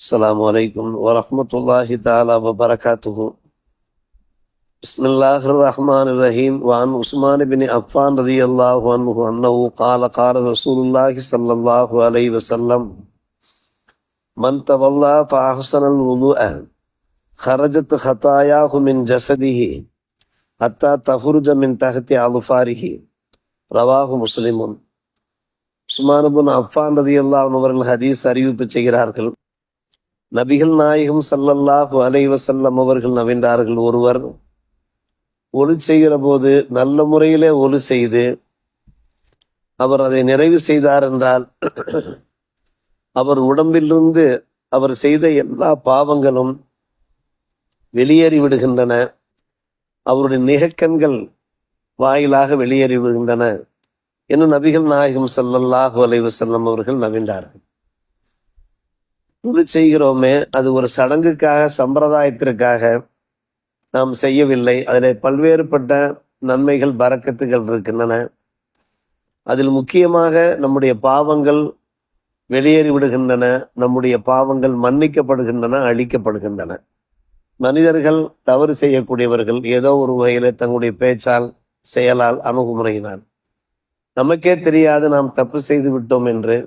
السلام عليكم ورحمة الله تعالى وبركاته بسم الله الرحمن الرحيم وعن عثمان بن عفان رضي الله عنه أنه قال قال رسول الله صلى الله عليه وسلم من تولى فأحسن الوضوء خرجت خطاياه من جسده حتى تخرج من تحت أظفاره رواه مسلم உஸ்மான் பின் அஃபான் ரதியல்லாஹு அன்ஹு அவர்கள் ஹதீஸ் அறிவிப்பு செய்கிறார்கள் நபிகள் நாயகம் சல்லல்லாஹு அலைஹி வஸல்லம் அவர்கள் நவின்றார்கள் ஒருவர் ஒலி செய்கிற போது நல்ல முறையிலே ஒலு செய்து அவர் அதை நிறைவு செய்தார் என்றால் அவர் உடம்பிலிருந்து அவர் செய்த எல்லா பாவங்களும் வெளியேறி விடுகின்றன. அவருடைய நிகக்கண்கள் வாயிலாக வெளியேறி விடுகின்றன. என்று நபிகள் நாயகம் ஸல்லல்லாஹு அலைஹி வஸல்லம் அவர்கள் நவின்றார்கள் இது செய்கிறோமே அது ஒரு சடங்குக்காக சம்பிரதாயத்திற்காக நாம் செய்யவில்லை. அதில் பல்வேறுபட்ட நன்மைகள் பறக்கத்துகள் இருக்கின்றன. அதில் முக்கியமாக நம்முடைய பாவங்கள் வெளியேறி விடுகின்றன நம்முடைய பாவங்கள் மன்னிக்கப்படுகின்றன அழிக்கப்படுகின்றன. மனிதர்கள் தவறு செய்யக்கூடியவர்கள் ஏதோ ஒரு வகையில் தங்களுடைய பேச்சால் செயலால் அணுகுமுறையினால். நமக்கே தெரியாது நாம் தப்பு செய்து விட்டோம் என்று.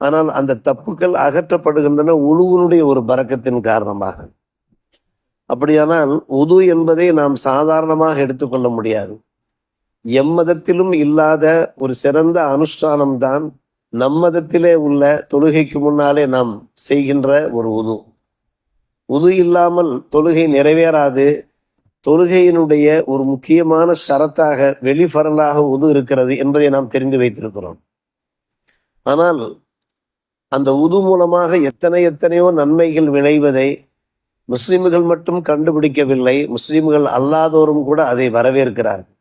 ஆனால் அந்த தப்புக்கள் அகற்றப்படுகின்றன உழுவனுடைய ஒரு பறக்கத்தின் காரணமாக. அப்படியானால் உது என்பதை நாம் சாதாரணமாக எடுத்துக்கொள்ள முடியாது. எம்மதத்திலும் இல்லாத ஒரு சிறந்த அனுஷ்டானம்தான் நம்மதத்திலே உள்ள தொழுகைக்கு முன்னாலே நாம் செய்கின்ற ஒரு உது. உது இல்லாமல் தொழுகை நிறைவேறாது. தொழுகையினுடைய ஒரு முக்கியமான ஷரத்தாக வெளிஃபரலாக உது இருக்கிறது என்பதை நாம் தெரிந்து வைத்திருக்கிறோம். ஆனால் அந்த உது மூலமாக எத்தனை எத்தனையோ நன்மைகள் விளைவதை முஸ்லிம்கள் மட்டும் கண்டுபிடிக்கவில்லை. முஸ்லிம்கள் அல்லாதோரும் கூட அதை வரவேற்கிறார்கள்.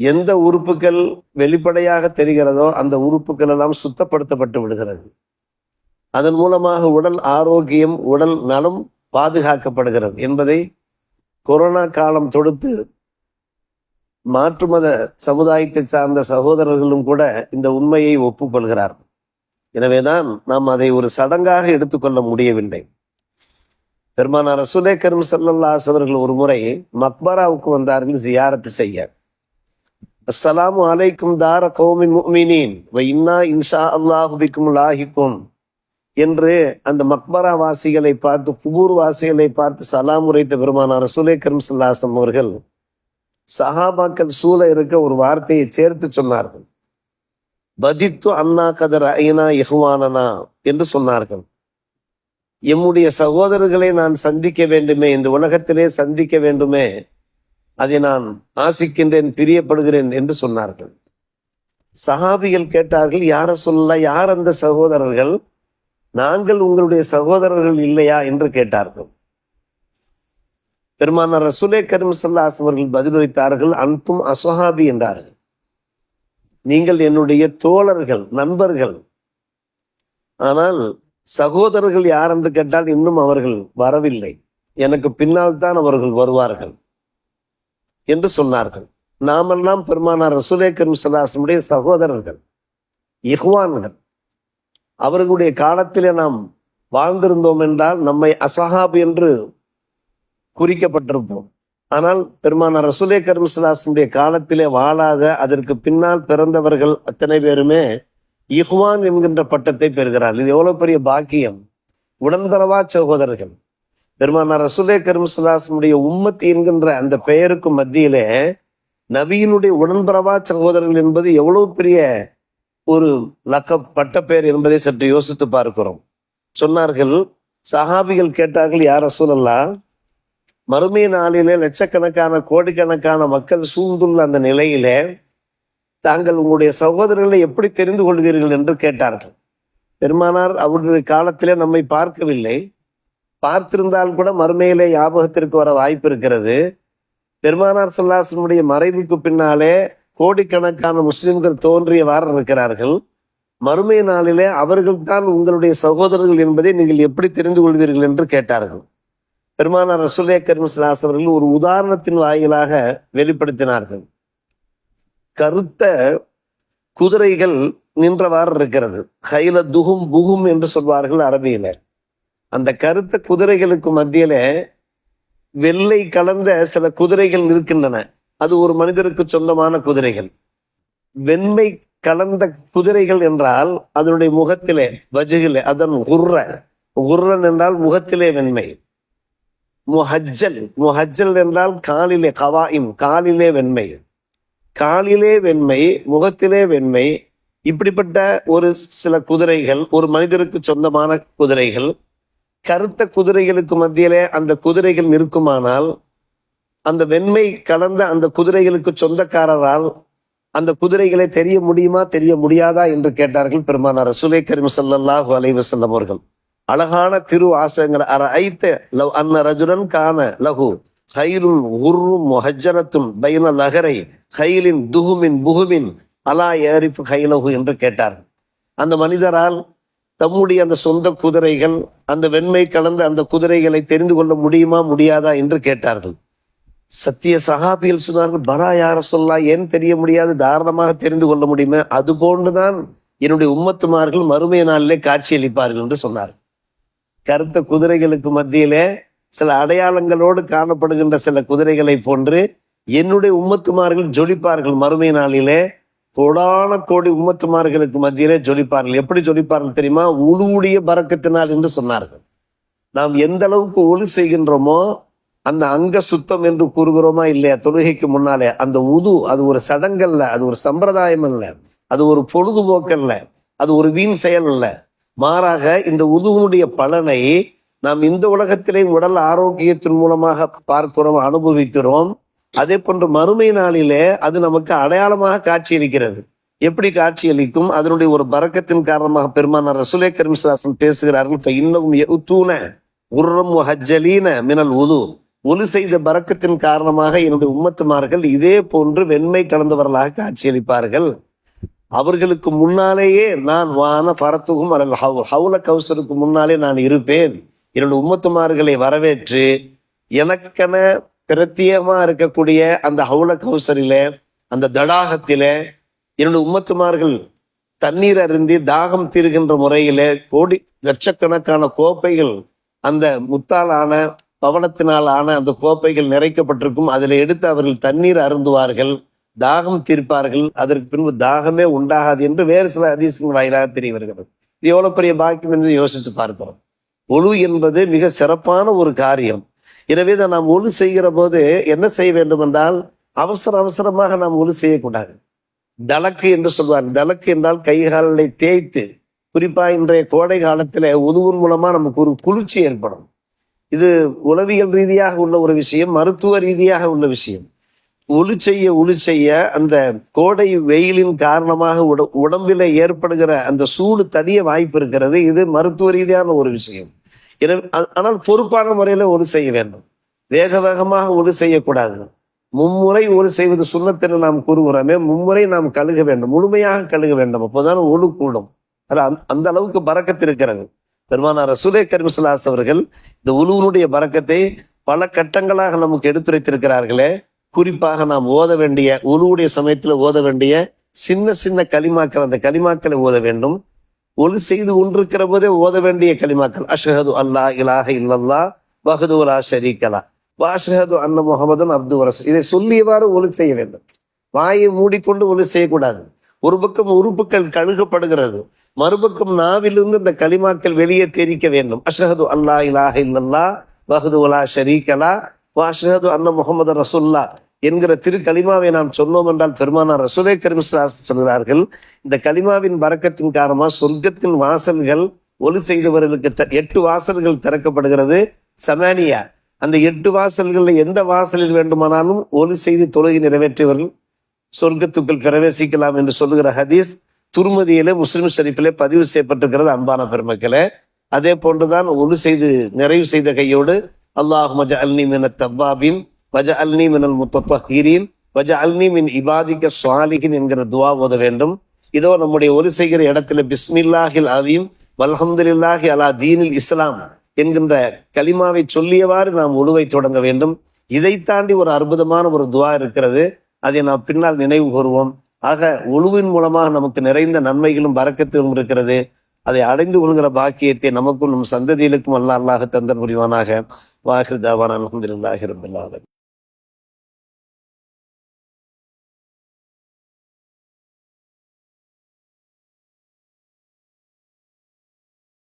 எந்த உறுப்புகள் வெளிப்படையாக தெரிகிறதோ அந்த உறுப்புகள் எல்லாம் சுத்தப்படுத்தப்பட்டு விடுகிறது. அதன் மூலமாக உடல் ஆரோக்கியம் உடல் நலம் பாதுகாக்கப்படுகிறது என்பதை கொரோனா காலம் தொடுத்து மாற்று மத சமுதாயத்தை சார்ந்த சகோதரர்களும் கூட இந்த உண்மையை ஒப்புக்கொள்கிறார்கள். எனவேதான் நாம் அதை ஒரு சடங்காக எடுத்துக்கொள்ள முடியவில்லை. பெருமானார் ரசூலே கரும் சல்லாஸ் அவர்கள் ஒரு முறை மக்பராவுக்கு வந்தார்கள் ஜியாரத்து செய்ய. அஸ்ஸலாம் அலைக்கும் தார கௌமின் இன்னா இன்ஷா அல்லாஹுபிக்கும் லாஹிக்கும் என்று அந்த மக்பரா வாசிகளை பார்த்து குபூர் வாசிகளை பார்த்து சலாம் உரைத்த பெருமானார் ரசூலே கரும் சல்லாசம் அவர்கள் சஹாபாக்கள் சூழ இருக்க ஒரு வார்த்தையை சேர்த்து சொன்னார்கள். பதித்து அண்ணா கதர் ஐனா இஹ்வானனா என்று சொன்னார்கள். எம்முடைய சகோதரர்களை நான் சந்திக்க வேண்டுமே இந்த உலகத்திலே சந்திக்க வேண்டுமே அதை நான் ஆசிக்கின்றேன் பிரியப்படுகிறேன் என்று சொன்னார்கள். சஹாபிகள் கேட்டார்கள் யார சொல்ல யார் அந்த சகோதரர்கள்? நாங்கள் உங்களுடைய சகோதரர்கள் இல்லையா? என்று கேட்டார்கள். பெருமானார் ரசூலே கரும் அவர்கள் பதிலளித்தார்கள் அன்பும் அசஹாபி என்றார்கள். நீங்கள் என்னுடைய தோழர்கள் நண்பர்கள். ஆனால் சகோதரர்கள் யார் என்று கேட்டால் இன்னும் அவர்கள் வரவில்லை. எனக்கு பின்னால் தான் அவர்கள் வருவார்கள் என்று சொன்னார்கள். நாமெல்லாம் பெருமானார் ரசூலே கரும் சகோதரர்கள் இஹ்வான்கள். அவர்களுடைய காலத்திலே நாம் வாழ்ந்திருந்தோம் என்றால் நம்மை அசஹாப் என்று குறிக்கப்பட்டிருப்போம். ஆனால் பெருமானார் ரசூலே கருமசலாசனுடைய காலத்திலே வாழாத அதற்கு பின்னால் பிறந்தவர்கள் அத்தனை பேருமே இஹ்வான் என்கின்ற பட்டத்தை பெறுகிறார் இது எவ்வளவு பெரிய பாக்கியம்? உடன்பரவா சகோதரர்கள்? பெருமானார் ரசூலே கருமசலாசனுடைய உம்மத் என்கின்ற அந்த பெயருக்கு மத்தியிலே நபியினுடைய உடன்பரவா சகோதரர்கள் என்பது எவ்வளவு பெரிய ஒரு லக்க பட்ட பெயர் என்பதை சற்று யோசித்து பார்க்கிறோம். சொன்னார்கள் சஹாபிகள் கேட்டார்கள் யார் ரசூலல்லா மறுமை நாளிலே லட்சக்கணக்கான கோடிக்கணக்கான மக்கள் சூழ்ந்துள்ள அந்த நிலையிலே தாங்கள் உங்களுடைய சகோதரர்களை எப்படி தெரிந்து கொள்வீர்கள் என்று கேட்டார்கள். பெருமானார் அவருடைய காலத்திலே நம்மை பார்க்கவில்லை. பார்த்திருந்தால் கூட மறுமையிலே ஞாபகத்திற்கு வர வாய்ப்பு இருக்கிறது. பெருமானார் சல்லாசனுடைய மறைவுக்கு பின்னாலே கோடிக்கணக்கான முஸ்லிம்கள் தோன்றியவாறு இருக்கிறார்கள். மறுமை நாளிலே அவர்கள்தான் உங்களுடைய சகோதரர்கள் என்பதை நீங்கள் எப்படி தெரிந்து கொள்வீர்கள் என்று கேட்டார்கள். பெருமானார் ரசுலே கரிமஸ்லாஸ் அவர்கள் ஒரு உதாரணத்தின் வாயிலாக வெளிப்படுத்தினார்கள். கருத்த குதிரைகள் நின்றவாறு இருக்கிறது. ஹைல துகும் புகும் என்று சொல்வார்கள் அரபியில அந்த கருத்த குதிரைகளுக்கு மத்தியில வெள்ளை கலந்த சில குதிரைகள் இருக்கின்றன அது ஒரு மனிதருக்கு சொந்தமான குதிரைகள். வெண்மை கலந்த குதிரைகள் என்றால் அதனுடைய முகத்திலே வஜுகிலே அதன் குர்ர. குர்ரன் என்றால் முகத்திலே வெண்மை. முஹஜ்ஜல். முஹஜ்ஜல் என்றால் காலிலே கவாயிம் காலிலே வெண்மை. காலிலே வெண்மை முகத்திலே வெண்மை. இப்படிப்பட்ட ஒரு சில குதிரைகள் ஒரு மனிதருக்கு சொந்தமான குதிரைகள் கருத்த குதிரைகளுக்கு மத்தியிலே அந்த குதிரைகள் நிற்குமானால் அந்த வெண்மை கலந்த அந்த குதிரைகளுக்கு சொந்தக்காரரால் அந்த குதிரைகளை தெரிய முடியுமா தெரிய முடியாதா என்று கேட்டார்கள் பெருமானார். ரசூலை கரீம் சல்லாஹூ அலைவசல்லம் அவர்கள். அழகான திரு ஆசங்கள் அர ஐத்த லவ் அன்ன ரஜுலன் காண லகு ஹைருன் உர்ரும் முஹஜ்ஜரத்துன் பைன லகரை ஹைலின் துஹுமின் புகுமின் அலா ஏரிஃபு ஹைலஹு என்று கேட்டார் அந்த மனிதரால் தம்முடைய அந்த சொந்த குதிரைகள் அந்த வெண்மை கலந்த அந்த குதிரைகளை தெரிந்து கொள்ள முடியுமா முடியாதா என்று கேட்டார்கள். சத்திய சகாபியில் சொன்னார்கள் பரா யார சொல்லா ஏன் தெரிய முடியாது? தாராளமாக தெரிந்து கொள்ள முடியுமே? அதுபோன்றுதான் என்னுடைய உம்மத்துமார்கள் மறுமை நாளிலே காட்சியளிப்பார்கள் என்று சொன்னார்கள். கருத்த குதிரைகளுக்கு மத்தியிலே சில அடையாளங்களோடு காணப்படுகின்ற சில குதிரைகளை போன்று என்னுடைய உம்மத்துமார்கள் ஜொலிப்பார்கள் மறுமை நாளிலே. கோடான கோடி உம்மத்துமார்களுக்கு மத்தியிலே ஜொலிப்பார்கள். எப்படி ஜொலிப்பார்கள் தெரியுமா? உழுவுடைய பறக்கத்தினால் என்று சொன்னார்கள். நாம் எந்த அளவுக்கு ஒளி செய்கின்றோமோ அந்த அங்க சுத்தம் என்று கூறுகிறோமா இல்லையா? தொழுகைக்கு முன்னாலே. அந்த உது அது ஒரு சடங்கல்ல அது ஒரு சம்பிரதாயம் அல்ல. அது ஒரு பொழுதுபோக்கல்ல அது ஒரு வீண் செயல் அல்ல. மாறாக இந்த உதுவனுடைய பலனை நாம் இந்த உலகத்திலே உடல் ஆரோக்கியத்தின் மூலமாக பார்க்கிறோம் அனுபவிக்கிறோம். அதே போன்று மறுமை நாளிலே அது நமக்கு அடையாளமாக காட்சியளிக்கிறது. எப்படி காட்சியளிக்கும்? அதனுடைய ஒரு பறக்கத்தின் காரணமாக பெருமானார் ரசுலே கரிம்சாசன் பேசுகிறார்கள் இப்ப இன்னும் தூண உர்ரம் ஹஜ்ஜலீன மினல் உது. ஒலி செய்த பறக்கத்தின் காரணமாக என்னுடைய உம்மத்துமார்கள் இதே போன்று வெண்மை கலந்தவர்களாக காட்சியளிப்பார்கள். அவர்களுக்கு முன்னாலேயே நான் வான பரத்துகும் அல்ல ஹவு ஹவுல கவுசருக்கு முன்னாலே நான் இருப்பேன். என்னுடைய உம்மத்துமார்களை வரவேற்று எனக்கென பிரத்தியமா இருக்கக்கூடிய அந்த ஹவுல கவுசரில அந்த தடாகத்தில் என்னுடைய உம்மத்துமார்கள் தண்ணீர் அருந்தி தாகம் தீர்கின்ற முறையில் கோடி லட்சக்கணக்கான கோப்பைகள் அந்த முத்தாலான பவனத்தினால் ஆன அந்த கோப்பைகள் நிறைக்கப்பட்டிருக்கும். அதில் எடுத்து அவர்கள் தண்ணீர் அருந்துவார்கள். தாகம் தீர்ப்பார்கள். அதற்கு பின்பு தாகமே உண்டாகாது என்று வேறு சில அதிசயங்கள் வாயிலாக தெரிய வருகிறது. இது எவ்வளவு பெரிய பாக்கியம் என்று யோசித்து பார்க்கிறோம். ஒழு என்பது மிக சிறப்பான ஒரு காரியம். எனவே தான் நாம் ஒழு செய்கிற போது என்ன செய்ய வேண்டும் என்றால் அவசர அவசரமாக நாம் ஒழு செய்யக்கூடாது. தலக்கு என்று சொல்வார். தலக்கு என்றால் கைகால்களை தேய்த்து குறிப்பா இன்றைய கோடை காலத்தில் உதுவின் மூலமா நமக்கு ஒரு குளிர்ச்சி ஏற்படும். இது உளவியல் ரீதியாக உள்ள ஒரு விஷயம் மருத்துவ ரீதியாக உள்ள விஷயம். ஒளி செய்ய ஒளி செய்ய அந்த கோடை வெயிலின் காரணமாக உட உடம்பில் ஏற்படுகிற அந்த சூடு தனிய வாய்ப்பு இருக்கிறது. இது மருத்துவ ரீதியான ஒரு விஷயம். எனவே ஆனால் பொறுப்பான முறையில் ஒளி செய்ய வேண்டும். வேக வேகமாக ஒளி செய்யக்கூடாது. மும்முறை ஒளி செய்வது சுண்ணத்தில் நாம் கூறுகிறோமே மும்முறை நாம் கழுக வேண்டும். முழுமையாக கழுக வேண்டும். அப்போதான் ஒழு கூடும். அது அந்த- அந்த அளவுக்கு பறக்கத்து இருக்கிறது. பெருமானார் ரசூலே கரிமசலாஸ் அவர்கள் இந்த உழுவனுடைய பறக்கத்தை பல கட்டங்களாக நமக்கு எடுத்துரைத்திருக்கிறார்களே. குறிப்பாக நாம் ஓத வேண்டிய உருவுடைய சமயத்தில் ஓத வேண்டிய சின்ன சின்ன களிமாக்கள் அந்த களிமாக்களை ஓத வேண்டும். ஒலி செய்து கொண்டிருக்கிற போதே ஓத வேண்டிய களிமாக்கள். அஷஹது அல்லா இலாஹ இல்லல்லா வஹது உலா ஷரீக்கலா வாஷஹது அன்ன முகமதன் அப்து ரசூ. இதை சொல்லியவாறு ஒலி செய்ய வேண்டும். வாயை மூடிக்கொண்டு ஒலி செய்யக்கூடாது. ஒரு பக்கம் உறுப்புகள் கழுகப்படுகிறது. மறுபக்கம் நாவிலிருந்து இந்த களிமாக்கள் வெளியே தெரிக்க வேண்டும். அஷஹது அல்லா இலாஹ இல்லல்லா வஹது உலா ஷரீக்கலா வாஷஹது அன்ன முகமது ரசுல்லா என்கிற திரு கலிமாவை நாம் சொன்னோம் என்றால் பெருமானார் ரசூலே கரீம் சொல்கிறார்கள் இந்த கலிமாவின் பறக்கத்தின் காரணமா சொர்க்கத்தின் வாசல்கள் ஒலி செய்தவர்களுக்கு த- எட்டு வாசல்கள் திறக்கப்படுகிறது. சமானியா அந்த எட்டு வாசல்களில் எந்த வாசலில் வேண்டுமானாலும் ஒலி செய்து தொழுகை நிறைவேற்றியவர்கள் சொர்க்கத்துக்குள் பிரவேசிக்கலாம் என்று சொல்லுகிற ஹதீஸ் துருமதியிலே முஸ்லிம் ஷரீஃபிலே பதிவு செய்யப்பட்டிருக்கிறது அன்பான பெருமக்களே. அதே போன்றுதான் ஒலி செய்து நிறைவு செய்த கையோடு அல்லாஹ் மஜ அல்னி மின தவ்வாபின் வஜ அல்னி மினல் முத்தீரின் வஜ அல்னி மின் இபாதிக்க சுவாலிகின் என்கிற துவா ஓத வேண்டும். இதோ நம்முடைய ஒரு செய்கிற இடத்துல பிஸ்மில்லாஹில் அலீம் வல்ஹம்துல்லாஹி அலா தீனில் இஸ்லாம் என்கின்ற கலிமாவை சொல்லியவாறு நாம் உழுவை தொடங்க வேண்டும். இதை தாண்டி ஒரு அற்புதமான ஒரு துவா இருக்கிறது. அதை நாம் பின்னால் நினைவு கூறுவோம். ஆக உழுவின் மூலமாக நமக்கு நிறைந்த நன்மைகளும் வரக்கத்திலும் இருக்கிறது. அதை அடைந்து கொள்கிற பாக்கியத்தை நமக்கும் நம் சந்ததிகளுக்கும் அல்ல அல்லாஹ் தந்தர் புரிவானாக. வாஹிர் தாவான் அலமதுல்லாஹி ரபில்